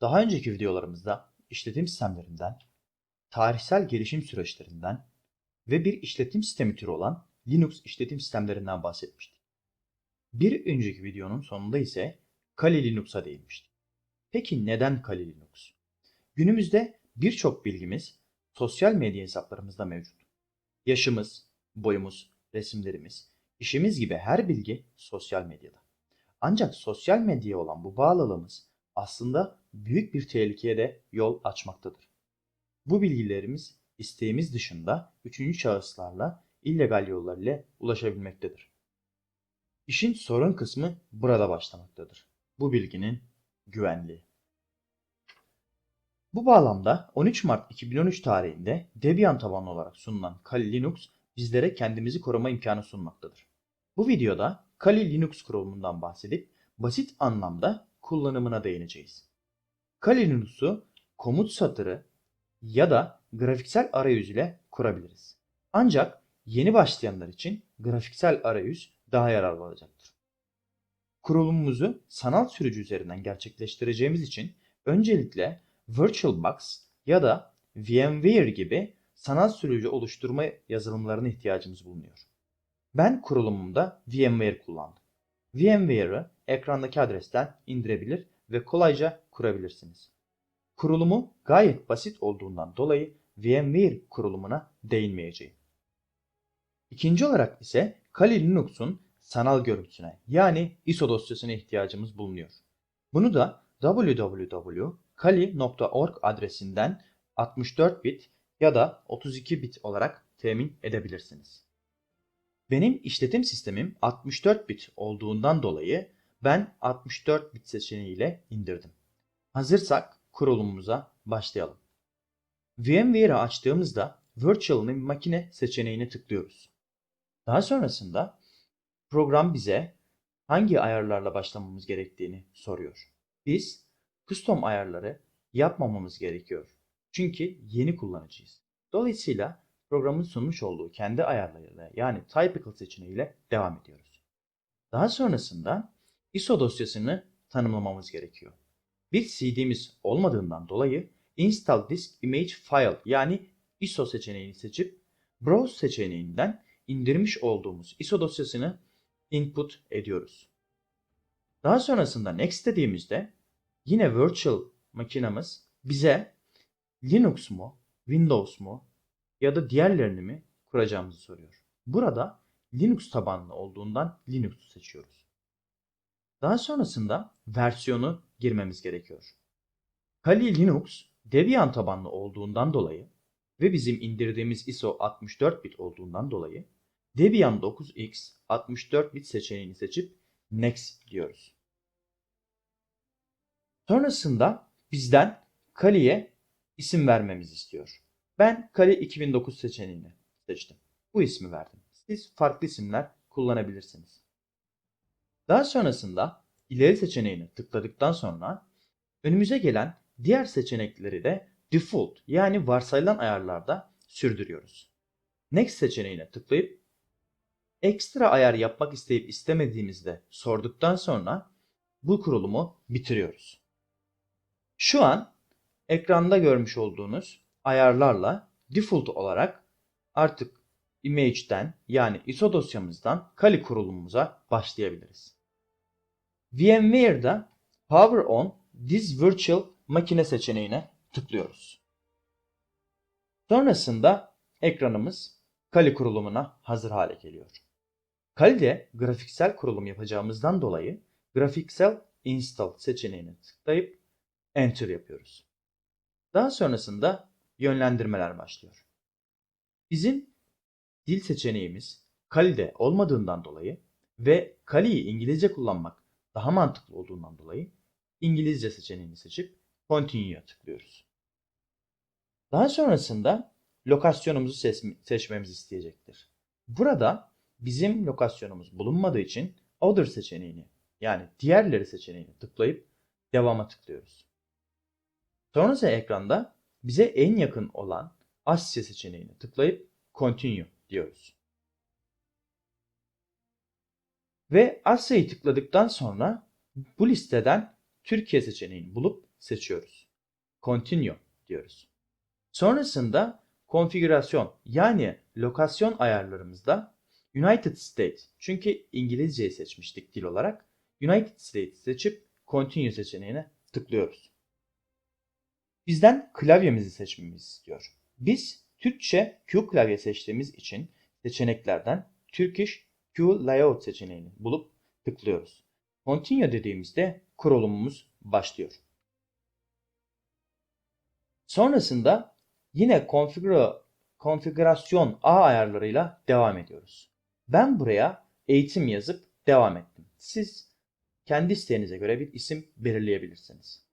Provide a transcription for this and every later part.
Daha önceki videolarımızda işletim sistemlerinden, tarihsel gelişim süreçlerinden ve bir işletim sistemi türü olan Linux işletim sistemlerinden bahsetmiştik. Bir önceki videonun sonunda ise Kali Linux'a değinmiştik. Peki neden Kali Linux? Günümüzde birçok bilgimiz sosyal medya hesaplarımızda mevcut. Yaşımız, boyumuz, resimlerimiz, işimiz gibi her bilgi sosyal medyada. Ancak sosyal medyaya olan bu bağlılığımız aslında büyük bir tehlikeye de yol açmaktadır. Bu bilgilerimiz isteğimiz dışında üçüncü şahıslarla illegal yollar ile ulaşabilmektedir. İşin sorun kısmı burada başlamaktadır. Bu bilginin güvenliği. Bu bağlamda 13 Mart 2013 tarihinde Debian tabanlı olarak sunulan Kali Linux bizlere kendimizi koruma imkanı sunmaktadır. Bu videoda Kali Linux kurulumundan bahsedip basit anlamda kullanımına değineceğiz. Kali Linux'u komut satırı ya da grafiksel arayüz ile kurabiliriz. Ancak yeni başlayanlar için grafiksel arayüz daha yararlı olacaktır. Kurulumumuzu sanal sürücü üzerinden gerçekleştireceğimiz için öncelikle VirtualBox ya da VMware gibi sanal sürücü oluşturma yazılımlarına ihtiyacımız bulunuyor. Ben kurulumumda VMware kullandım. VMware'ı ekrandaki adresten indirebilir ve kolayca kurabilirsiniz. Kurulumu gayet basit olduğundan dolayı VMware kurulumuna değinmeyeceğim. İkinci olarak ise Kali Linux'un sanal görüntüsüne yani ISO dosyasına ihtiyacımız bulunuyor. Bunu da www.kali.org adresinden 64 bit ya da 32 bit olarak temin edebilirsiniz. Benim işletim sistemim 64 bit olduğundan dolayı ben 64 bit seçeneğiyle indirdim. Hazırsak kurulumumuza başlayalım. VMware'ı açtığımızda Virtual Makine seçeneğine tıklıyoruz. Daha sonrasında program bize hangi ayarlarla başlamamız gerektiğini soruyor. Biz custom ayarları yapmamamız gerekiyor. Çünkü yeni kullanıcıyız. Dolayısıyla programın sunmuş olduğu kendi ayarlarıyla yani typical seçeneğiyle devam ediyoruz. Daha sonrasında ISO dosyasını tanımlamamız gerekiyor. Bir CD'miz olmadığından dolayı Install Disk Image File yani ISO seçeneğini seçip Browse seçeneğinden indirmiş olduğumuz ISO dosyasını input ediyoruz. Daha sonrasında Next dediğimizde yine virtual makinamız bize Linux mu, Windows mu ya da diğerlerini mi kuracağımızı soruyor. Burada Linux tabanlı olduğundan Linux'u seçiyoruz. Daha sonrasında versiyonu girmemiz gerekiyor. Kali Linux Debian tabanlı olduğundan dolayı ve bizim indirdiğimiz ISO 64 bit olduğundan dolayı Debian 9x 64 bit seçeneğini seçip Next diyoruz. Sonrasında bizden Kali'ye isim vermemizi istiyor. Ben Kali 2009 seçeneğini seçtim. Bu ismi verdim. Siz farklı isimler kullanabilirsiniz. Daha sonrasında ileri seçeneğini tıkladıktan sonra önümüze gelen diğer seçenekleri de default yani varsayılan ayarlarda sürdürüyoruz. Next seçeneğine tıklayıp ekstra ayar yapmak isteyip istemediğimizde sorduktan sonra bu kurulumu bitiriyoruz. Şu an ekranda görmüş olduğunuz ayarlarla default olarak artık image'den yani ISO dosyamızdan Kali kurulumumuza başlayabiliriz. VMware'da Power On This Virtual Makine seçeneğine tıklıyoruz. Sonrasında ekranımız Kali kurulumuna hazır hale geliyor. Kali'de grafiksel kurulum yapacağımızdan dolayı grafiksel install seçeneğine tıklayıp enter yapıyoruz. Daha sonrasında yönlendirmeler başlıyor. Bizim dil seçeneğimiz Kali'de olmadığından dolayı ve Kali'yi İngilizce kullanmak daha mantıklı olduğundan dolayı İngilizce seçeneğini seçip Continue'ya tıklıyoruz. Daha sonrasında lokasyonumuzu seçmemizi isteyecektir. Burada bizim lokasyonumuz bulunmadığı için Other seçeneğini yani diğerleri seçeneğini tıklayıp devama tıklıyoruz. Sonrası ekranda bize en yakın olan Asya seçeneğini tıklayıp Continue diyoruz. Ve Asya'yı tıkladıktan sonra bu listeden Türkiye seçeneğini bulup seçiyoruz. Continue diyoruz. Sonrasında konfigürasyon yani lokasyon ayarlarımızda United States çünkü İngilizceyi seçmiştik dil olarak United States seçip Continue seçeneğine tıklıyoruz. Bizden klavyemizi seçmemizi istiyor. Biz Türkçe Q klavye seçtiğimiz için seçeneklerden Turkish Q Layout seçeneğini bulup tıklıyoruz. Continue dediğimizde kurulumumuz başlıyor. Sonrasında yine konfigür konfigürasyon A ayarlarıyla devam ediyoruz. Ben buraya eğitim yazıp devam ettim. Siz kendi isteğinize göre bir isim belirleyebilirsiniz.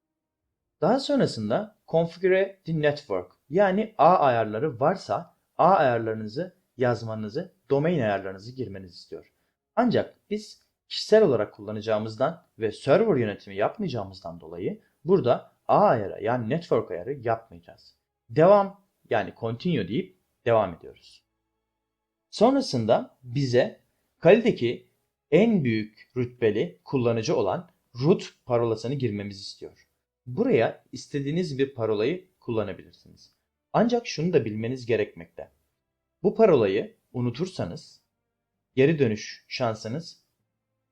Daha sonrasında Configure the Network yani A ayarları varsa A ayarlarınızı yazmanızı, domain ayarlarınızı girmenizi istiyor. Ancak biz kişisel olarak kullanacağımızdan ve server yönetimi yapmayacağımızdan dolayı burada A ayarı yani network ayarı yapmayacağız. Devam yani continue deyip devam ediyoruz. Sonrasında bize kalitedeki en büyük rütbeli kullanıcı olan root parolasını girmemizi istiyor. Buraya istediğiniz bir parolayı kullanabilirsiniz. Ancak şunu da bilmeniz gerekmekte. Bu parolayı unutursanız geri dönüş şansınız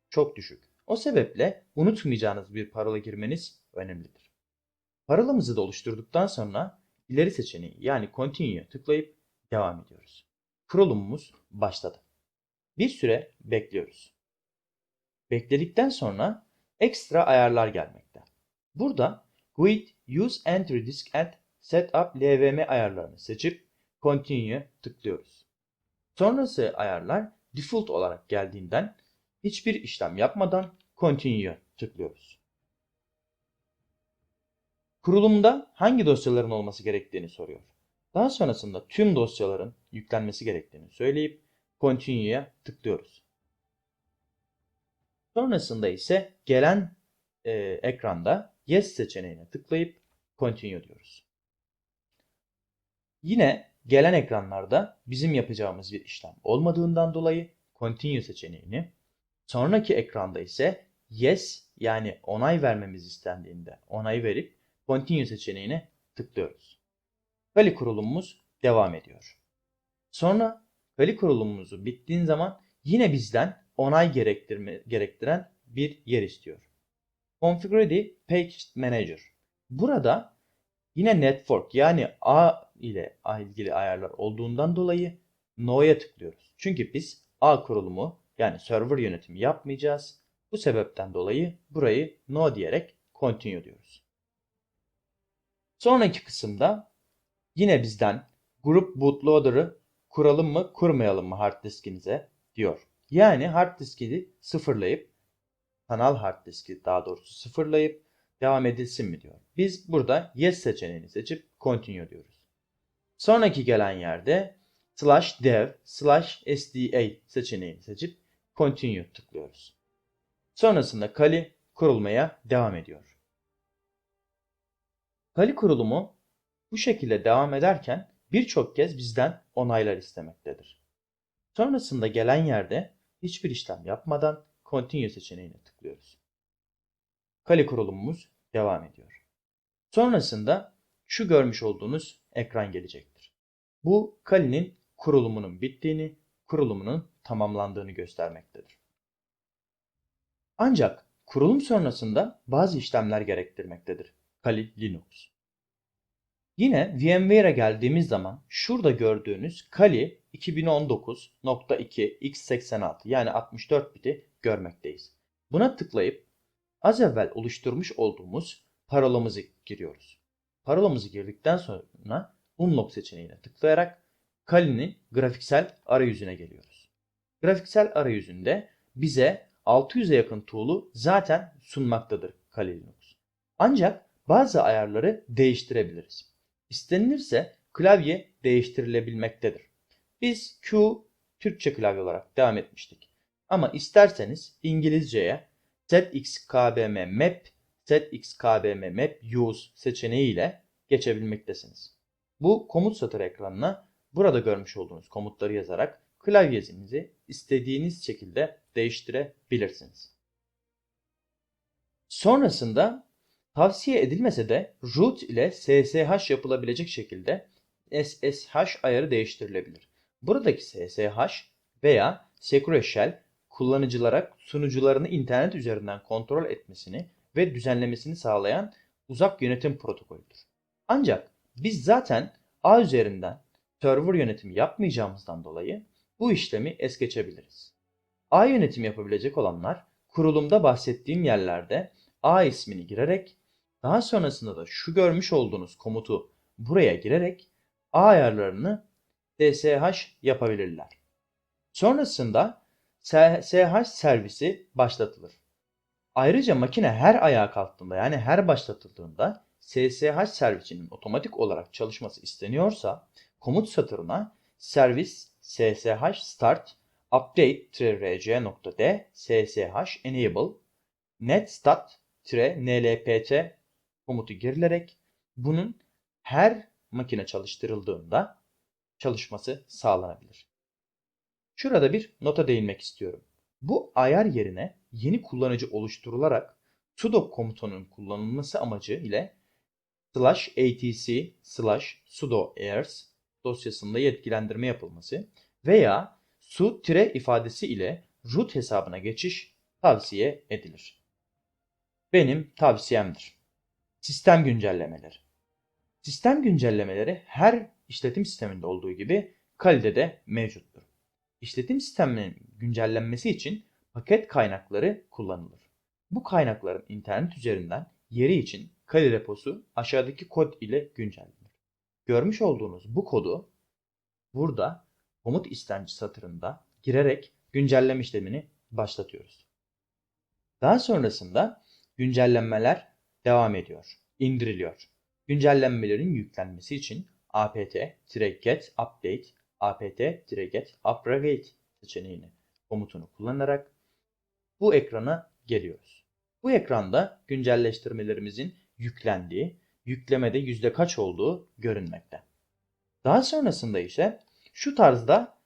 çok düşük. O sebeple unutmayacağınız bir parola girmeniz önemlidir. Parolamızı da oluşturduktan sonra ileri seçeneği yani continue'ya tıklayıp devam ediyoruz. Kurulumumuz başladı. Bir süre bekliyoruz. Bekledikten sonra ekstra ayarlar gelmekte. Burada Guide Use Entry Disk and Setup LVM ayarlarını seçip Continue tıklıyoruz. Sonrası ayarlar default olarak geldiğinden hiçbir işlem yapmadan Continue tıklıyoruz. Kurulumda hangi dosyaların olması gerektiğini soruyor. Daha sonrasında tüm dosyaların yüklenmesi gerektiğini söyleyip Continue'ya tıklıyoruz. Sonrasında ise gelen e, ekranda Yes seçeneğine tıklayıp Continue diyoruz. Yine gelen ekranlarda bizim yapacağımız bir işlem olmadığından dolayı Continue seçeneğini, sonraki ekranda ise Yes yani onay vermemiz istendiğinde onay verip Continue seçeneğine tıklıyoruz. Kali kurulumumuz devam ediyor. Sonra kali kurulumumuzu bittiğin zaman yine bizden onay gerektirme, gerektiren bir yer istiyor. Configure Page Manager. Burada yine network yani A ile ilgili ayarlar olduğundan dolayı No'ya tıklıyoruz. Çünkü biz A kurulumu yani server yönetimi yapmayacağız. Bu sebepten dolayı burayı No diyerek Continue diyoruz. Sonraki kısımda yine bizden Group Bootloader'ı kuralım mı kurmayalım mı hard diskinize diyor. Yani hard diski sıfırlayıp kanal hard diski daha doğrusu sıfırlayıp devam edilsin mi diyor. Biz burada yes seçeneğini seçip continue diyoruz. Sonraki gelen yerde slash dev slash sda seçeneğini seçip continue tıklıyoruz. Sonrasında Kali kurulmaya devam ediyor. Kali kurulumu bu şekilde devam ederken birçok kez bizden onaylar istemektedir. Sonrasında gelen yerde hiçbir işlem yapmadan Continue seçeneğine tıklıyoruz. Kali kurulumumuz devam ediyor. Sonrasında şu görmüş olduğunuz ekran gelecektir. Bu Kali'nin kurulumunun bittiğini, kurulumunun tamamlandığını göstermektedir. Ancak kurulum sonrasında bazı işlemler gerektirmektedir Kali Linux. Yine VMware'e geldiğimiz zaman şurada gördüğünüz Kali 2019.2 x86 yani 64 biti görmekteyiz. Buna tıklayıp az evvel oluşturmuş olduğumuz parolamızı giriyoruz. Parolamızı girdikten sonra Unlock seçeneğine tıklayarak Kali'nin grafiksel arayüzüne geliyoruz. Grafiksel arayüzünde bize 600'e yakın tool'u zaten sunmaktadır Kali Linux. Ancak bazı ayarları değiştirebiliriz. İstenilirse klavye değiştirilebilmektedir. Biz Q Türkçe klavye olarak devam etmiştik. Ama isterseniz İngilizceye ZXKBM Map, ZXKBM Map Use seçeneği ile geçebilmektesiniz. Bu komut satır ekranına burada görmüş olduğunuz komutları yazarak klavyenizi istediğiniz şekilde değiştirebilirsiniz. Sonrasında Tavsiye edilmese de root ile SSH yapılabilecek şekilde SSH ayarı değiştirilebilir. Buradaki SSH veya Secure Shell kullanıcılara sunucularını internet üzerinden kontrol etmesini ve düzenlemesini sağlayan uzak yönetim protokolüdür. Ancak biz zaten ağ üzerinden server yönetimi yapmayacağımızdan dolayı bu işlemi es geçebiliriz. ağ yönetimi yapabilecek olanlar kurulumda bahsettiğim yerlerde ağ ismini girerek daha sonrasında da şu görmüş olduğunuz komutu buraya girerek ağ ayarlarını SSH yapabilirler. Sonrasında SSH servisi başlatılır. Ayrıca makine her ayağa kalktığında yani her başlatıldığında SSH servisinin otomatik olarak çalışması isteniyorsa komut satırına servis ssh start update-rc.d ssh enable netstat-nlpt komutu girilerek bunun her makine çalıştırıldığında çalışması sağlanabilir. Şurada bir nota değinmek istiyorum. Bu ayar yerine yeni kullanıcı oluşturularak sudo komutunun kullanılması amacı ile slash atc slash sudo airs dosyasında yetkilendirme yapılması veya su tire ifadesi ile root hesabına geçiş tavsiye edilir. Benim tavsiyemdir. Sistem güncellemeleri. Sistem güncellemeleri her işletim sisteminde olduğu gibi Kali'de de mevcuttur. İşletim sisteminin güncellenmesi için paket kaynakları kullanılır. Bu kaynakların internet üzerinden yeri için Kali reposu aşağıdaki kod ile güncellenir. Görmüş olduğunuz bu kodu burada komut istenci satırında girerek güncelleme işlemini başlatıyoruz. Daha sonrasında güncellenmeler devam ediyor, indiriliyor. Güncellenmelerin yüklenmesi için apt-get update, apt-get upgrade seçeneğini komutunu kullanarak bu ekrana geliyoruz. Bu ekranda güncelleştirmelerimizin yüklendiği, yüklemede yüzde kaç olduğu görünmekte. Daha sonrasında ise şu tarzda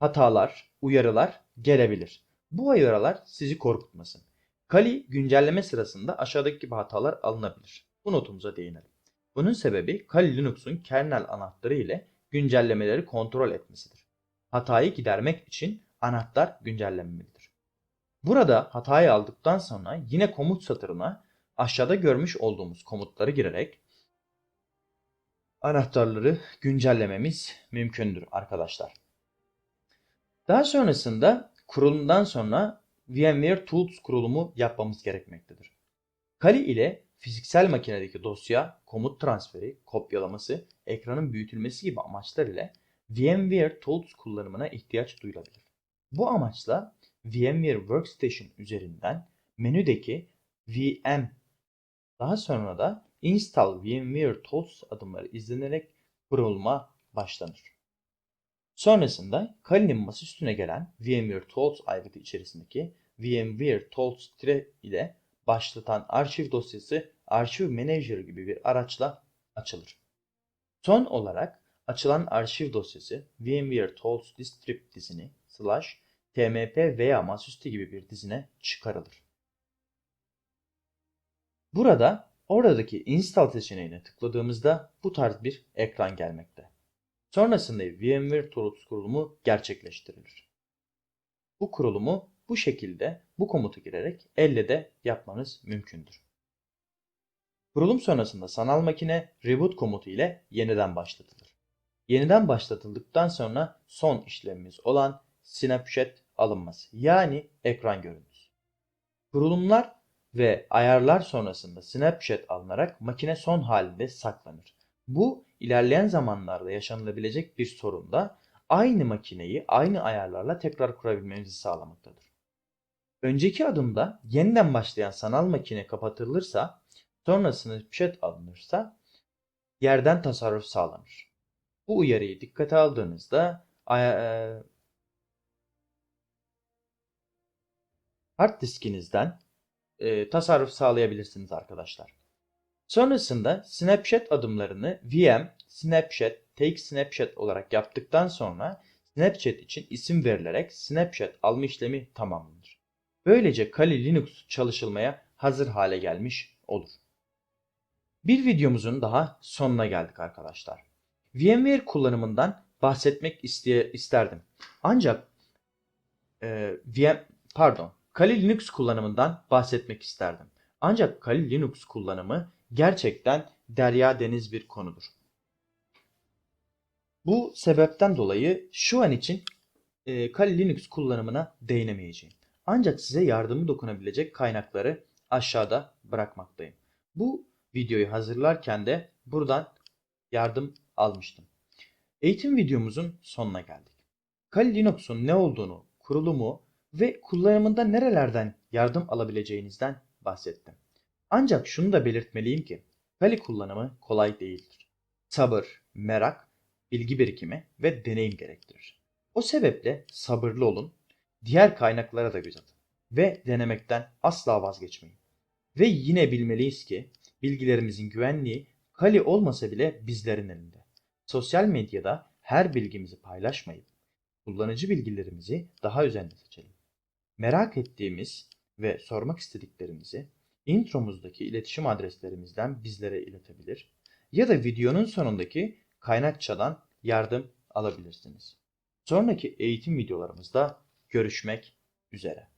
hatalar, uyarılar gelebilir. Bu uyarılar sizi korkutmasın. Kali güncelleme sırasında aşağıdaki gibi hatalar alınabilir. Bu notumuza değinelim. Bunun sebebi Kali Linux'un kernel anahtarı ile güncellemeleri kontrol etmesidir. Hatayı gidermek için anahtar güncellenmelidir. Burada hatayı aldıktan sonra yine komut satırına aşağıda görmüş olduğumuz komutları girerek anahtarları güncellememiz mümkündür arkadaşlar. Daha sonrasında kurulumdan sonra VMware Tools kurulumu yapmamız gerekmektedir. Kali ile fiziksel makinedeki dosya, komut transferi, kopyalaması, ekranın büyütülmesi gibi amaçlar ile VMware Tools kullanımına ihtiyaç duyulabilir. Bu amaçla VMware Workstation üzerinden menüdeki VM daha sonra da Install VMware Tools adımları izlenerek kurulma başlanır. Sonrasında Kali'nin masaüstüne gelen VMware Tools aygıtı içerisindeki VMware Tools ile başlatan arşiv dosyası Arşiv Manager gibi bir araçla açılır. Son olarak açılan arşiv dosyası VMware Tools Distrib dizini slash tmp veya masaüstü gibi bir dizine çıkarılır. Burada oradaki install seçeneğine tıkladığımızda bu tarz bir ekran gelmekte. Sonrasında VMware Tools kurulumu gerçekleştirilir. Bu kurulumu bu şekilde bu komutu girerek elle de yapmanız mümkündür. Kurulum sonrasında sanal makine reboot komutu ile yeniden başlatılır. Yeniden başlatıldıktan sonra son işlemimiz olan snapshot alınması yani ekran görüntüsü. Kurulumlar ve ayarlar sonrasında snapshot alınarak makine son halinde saklanır. Bu ilerleyen zamanlarda yaşanılabilecek bir sorunda aynı makineyi aynı ayarlarla tekrar kurabilmemizi sağlamaktadır. Önceki adımda yeniden başlayan sanal makine kapatılırsa sonrasında snapshot alınırsa yerden tasarruf sağlanır. Bu uyarıyı dikkate aldığınızda e, hard diskinizden e, tasarruf sağlayabilirsiniz arkadaşlar. Sonrasında snapshot adımlarını VM, snapshot, take snapshot olarak yaptıktan sonra snapshot için isim verilerek snapshot alma işlemi tamamlanır. Böylece Kali Linux çalışılmaya hazır hale gelmiş olur. Bir videomuzun daha sonuna geldik arkadaşlar. VMware kullanımından bahsetmek isteye, isterdim. Ancak e, VM, pardon, Kali Linux kullanımından bahsetmek isterdim. Ancak Kali Linux kullanımı gerçekten derya deniz bir konudur. Bu sebepten dolayı şu an için e, Kali Linux kullanımına değinemeyeceğim. Ancak size yardımı dokunabilecek kaynakları aşağıda bırakmaktayım. Bu videoyu hazırlarken de buradan yardım almıştım. Eğitim videomuzun sonuna geldik. Kali Linux'un ne olduğunu, kurulumu ve kullanımında nerelerden yardım alabileceğinizden bahsettim. Ancak şunu da belirtmeliyim ki Kali kullanımı kolay değildir. Sabır, merak, bilgi birikimi ve deneyim gerektirir. O sebeple sabırlı olun, diğer kaynaklara da göz atın ve denemekten asla vazgeçmeyin. Ve yine bilmeliyiz ki bilgilerimizin güvenliği Kali olmasa bile bizlerin elinde. Sosyal medyada her bilgimizi paylaşmayıp kullanıcı bilgilerimizi daha özenli seçelim. Merak ettiğimiz ve sormak istediklerimizi intromuzdaki iletişim adreslerimizden bizlere iletebilir ya da videonun sonundaki kaynakçadan yardım alabilirsiniz. Sonraki eğitim videolarımızda görüşmek üzere.